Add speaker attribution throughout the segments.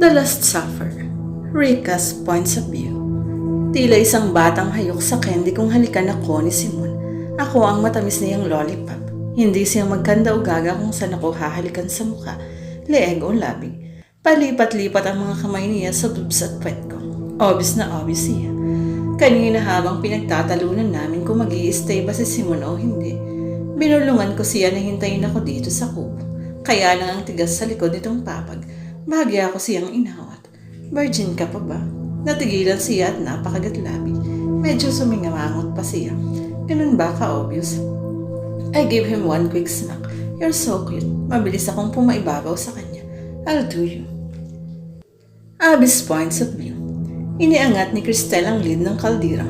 Speaker 1: The Last Supper Rika's Points of View Tila isang batang hayok sa candy kung halikan ako ni Simon. Ako ang matamis niyang lollipop. Hindi siya magkanda o gaga kung saan ako hahalikan sa mukha, leeg o labi. Palipat-lipat ang mga kamay niya sa boobs at puwet ko. Obvious na obvious siya. Kanina habang pinagtatalunan namin kung mag stay ba si Simon o hindi, binulungan ko siya na hintayin ako dito sa kubo. Kaya lang ang tigas sa likod nitong papag, bahagya ako siyang inawat. Virgin ka pa ba? Natigilan siya at napakagatlabi. Medyo sumingamangot pa siya. Ganun ba ka-obvious? I gave him one quick smack. You're so cute. Mabilis akong pumaibabaw sa kanya. I'll do you. Abby's points of view. Iniangat ni Cristel ang lid ng kaldira.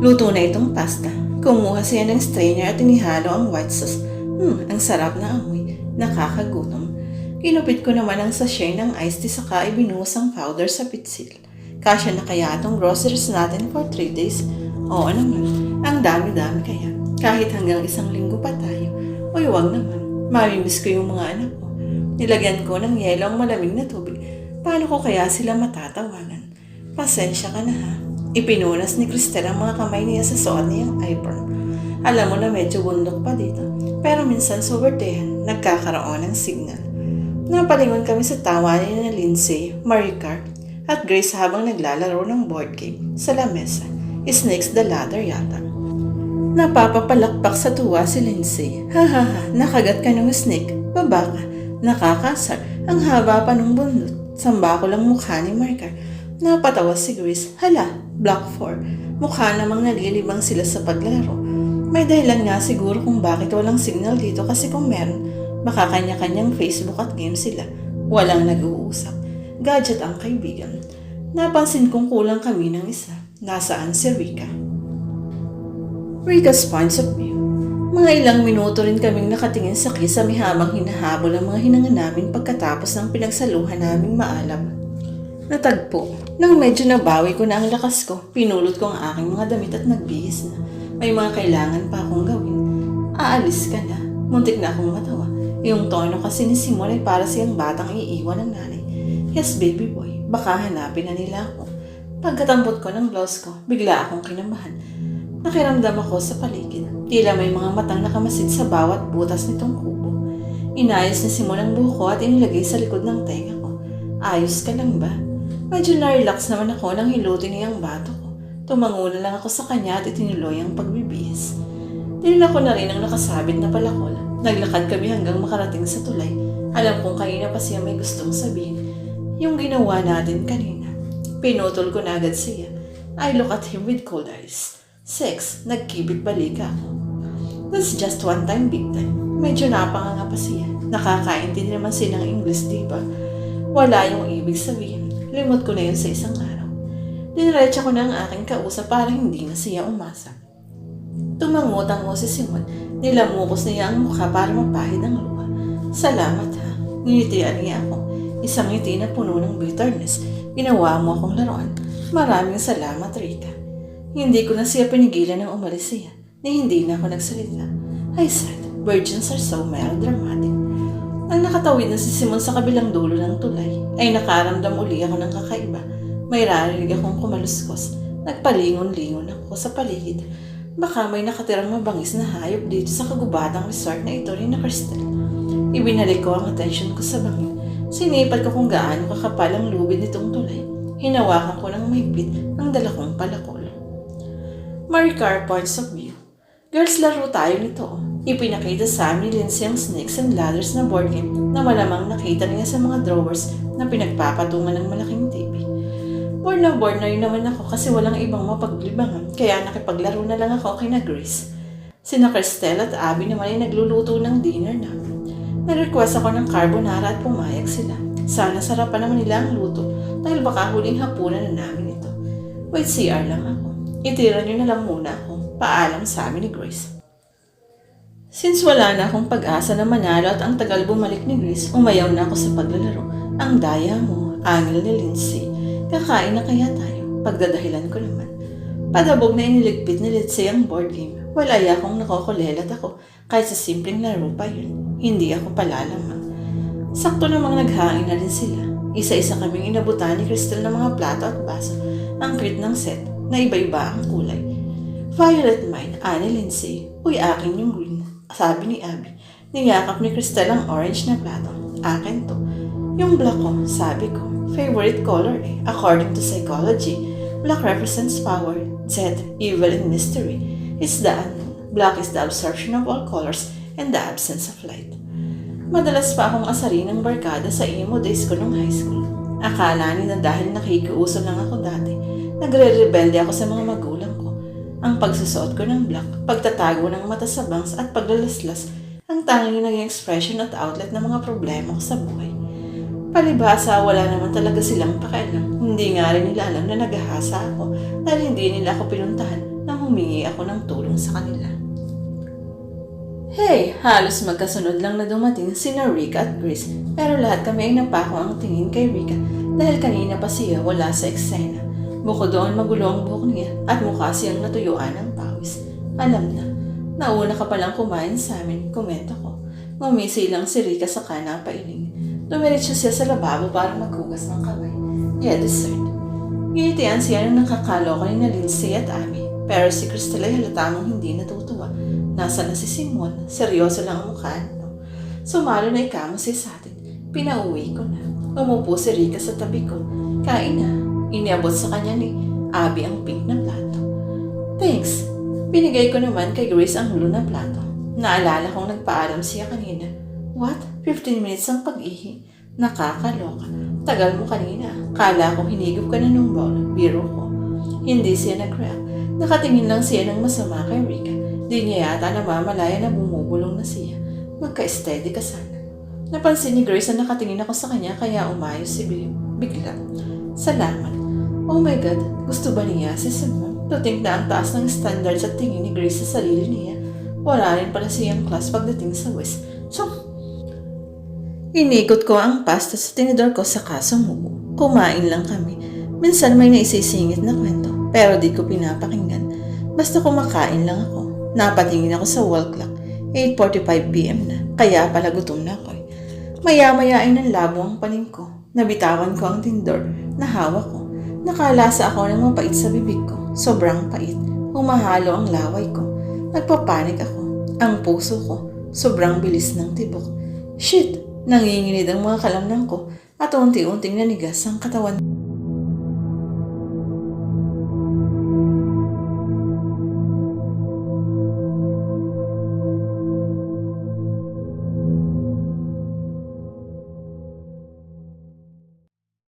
Speaker 1: Luto na itong pasta. Kumuha siya ng strainer at inihalo ang white sauce. Hmm, ang sarap na amoy. Nakakagutom. Kinupit ko naman ang sachet ng iced tea saka ibinuhos powder sa pitsil. Kasya na kaya itong groceries natin for 3 days? Oo naman. Ang dami-dami kaya. Kahit hanggang isang linggo pa tayo. Uy, wag naman. Mamimiss ko yung mga anak ko. Nilagyan ko ng yelo ang malamig na tubig. Paano ko kaya sila matatawagan? Pasensya ka na ha. Ipinunas ni Cristel ang mga kamay niya sa suot niyang apron. Alam mo na medyo bundok pa dito. Pero minsan sa nagkakaroon ng signal. Napalingon kami sa tawa ni na Lindsay, Maricar, at Grace habang naglalaro ng board game sa lamesa. Snakes the ladder yata. Napapapalakpak sa tuwa si Lindsay. Ha ha nakagat ka ng snake. Baba ka. Nakakasar. Ang haba pa ng bundot. Samba ko lang mukha ni Maricar. Napatawa si Grace. Hala, Block 4. Mukha namang nalilibang sila sa paglalaro. May dahilan nga siguro kung bakit walang signal dito kasi kung meron, baka kanya-kanyang Facebook at game sila. Walang nag-uusap. Gadget ang kaibigan. Napansin kong kulang kami ng isa. Nasaan si Rika? Rika's points of view. Mga ilang minuto rin kaming nakatingin sa kisame habang hinahabol ang mga hinanga namin pagkatapos ng pinagsaluhan naming maalam. Natagpo. Nang medyo nabawi ko na ang lakas ko, pinulot ko ang aking mga damit at nagbihis na. May mga kailangan pa akong gawin. Aalis ka na. Muntik na akong matawa. Yung tono kasi ni Simon ay para siyang batang iiwan ng nanay. Yes, baby boy. Baka hanapin na nila ako. Pagkatambot ko ng blouse ko, bigla akong kinabahan. Nakiramdam ako sa paligid. Tila may mga matang nakamasid sa bawat butas nitong kubo. Inayos ni Simon ang buko at inilagay sa likod ng tenga ko. Ayos ka lang ba? Medyo na-relax naman ako nang hilutin niya ang bato ko. Tumango na lang ako sa kanya at itinuloy ang pagbibihis. Tinila ko na rin ang nakasabit na palakol. Naglakad kami hanggang makarating sa tulay. Alam kong kanina pa siya may gustong sabihin. Yung ginawa natin kanina. Pinutol ko na agad siya. I look at him with cold eyes. Sex, nagkibit balika ako. That's just one time big time. Medyo napanganga pa siya. Nakakaintindi naman siya ng English, di ba? Wala yung ibig sabihin. Limot ko na yun sa isang araw. Diniretsa ko na ang aking kausap para hindi na siya umasa. Tumangot mo si Simon. Nilamukos niya ang mukha para mapahid ang luha. Salamat ha. Nginitian niya ako. Isang ngiti na puno ng bitterness. Ginawa mo akong laruan. Maraming salamat, Rika. Hindi ko na siya pinigilan ng umalis siya. Ni hindi na ako nagsalita. I said, virgins are so melodramatic. Ang nakatawid na si Simon sa kabilang dulo ng tulay, ay nakaramdam uli ako ng kakaiba. May rarinig akong kumaluskos. Nagpalingon-lingon ako sa paligid. Baka may nakatirang mabangis na hayop dito sa kagubatang resort na ito ni na Cristel. Ibinalik ko ang atensyon ko sa bangin. Sinipad ko kung gaano kakapal ang lubid nitong tulay. Hinawakan ko ng mahigpit ang dala kong palakol. Maricar Points of View Girls, laro tayo nito. Ipinakita sa amin ni Lindsay ang Snakes and Ladders na board game na malamang nakita niya sa mga drawers na pinagpapatungan ng malaking TV. Bored na bored na naman ako kasi walang ibang mapaglibangan kaya nakipaglaro na lang ako kay na Grace. Sina Cristel at Abby naman ay nagluluto ng dinner namin. Nag-request ako ng carbonara at pumayag sila. Sana sarapan naman nila ang luto dahil baka huling hapunan na namin ito. Wait, CR lang ako. Itira niyo na lang muna ako. Paalam sa amin ni Grace. Since wala na akong pag-asa na manalo at ang tagal bumalik ni Grace, umayaw na ako sa paglalaro. Ang daya mo, angel ni Lindsay. Kakain na kaya tayo? Pagdadahilan ko naman. Padabog na iniligpit ni Lindsay ang board game. Wala akong nakokolelat ako kahit sa simpleng laro pa yun. Hindi ako palalamang. Sakto namang naghangin na rin sila. Isa-isa kaming inabutan ni Crystal ng mga plato at baso. Ang cute ng set na iba-iba ang kulay. Violet mine, Annie Lindsay. Uy, akin yung green. Sabi ni Abby. Niyakap ni Crystal ang orange na plato. Akin to. Yung black ko, sabi ko. Favorite color. According to psychology, black represents power, death, evil, and mystery. It's the. Black is the absorption of all colors and the absence of light. Madalas pa akong asari ng barkada sa emo days ko nung high school. Akala nila dahil nakikiuso lang ako dati, nagre-rebelde ako sa mga magulang ko. Ang pagsusuot ko ng black, pagtatago ng mata sa bangs at paglalaslas, ang tanging naging expression at outlet ng mga problema ko sa buhay. Palibhasa, wala naman talaga silang pakialam. Hindi nga rin nila alam na naghahasa ako dahil hindi nila ako pinuntahan nang humingi ako ng tulong sa kanila. Hey, halos magkasunod lang na dumating sina Rika at Chris pero lahat kami ay napako ang tingin kay Rika dahil kanina pa siya wala sa eksena. Bukod doon magulo ang buhok niya at mukha siyang natuyuan ng pawis. Alam na, nauna ka palang kumain sa amin, komento ko. Ngumisi lang si Rika sa kanang pailing. Dumiretso siya sa lababo para maghugas ng kamay. Yeah, dessert. Ginitian siya ng nakakaloka ni na Lindsay at Amy. Pero si Crystal ay halata mong hindi natutuwa. Nasa na si Simon, seryoso lang ang mukha no? Sumalo na ikamo si sa atin. Pinauwi ko na. Umupo si Rika sa tabi ko. Kain na. Iniabot sa kanya ni Abby ang pink na plato. Thanks. Binigay ko naman kay Grace ang blue na plato. Naalala kong nagpaalam siya kanina. What? 15 minutes ang pag-ihi? Nakakaloka. Tagal mo kanina. Kala ko hinigop ka na nung bowl. Biro ko. Hindi siya nag-react. Nakatingin lang siya ng masama kay Rika. Di niya yata namamalaya na bumubulong na siya. Magka-steady ka sana. Napansin ni Grace na nakatingin ako sa kanya kaya umayos si Bill. Bigla. Salamat. Oh my God, gusto ba niya si Simon? To think na ang taas ng standards at tingin ni Grace sa sarili niya. Wala rin pala siyang class pagdating sa West. So, Inikot ko ang pasta sa tinidor ko sa kasong mubo. Kumain lang kami. Minsan may naisisingit na kwento, pero di ko pinapakinggan. Basta kumakain lang ako. Napatingin ako sa wall clock. 8.45pm na, kaya pala gutom na ako. eh. Maya-maya ay nanlabo ang paning ko. Nabitawan ko ang tindor na hawak ko. Nakalasa ako ng mapait sa bibig ko. Sobrang pait. Humahalo ang laway ko. Nagpapanik ako. Ang puso ko. Sobrang bilis ng tibok. Shit! Nanginginid ang mga kalamnan ko at unti-unting nanigas ang katawan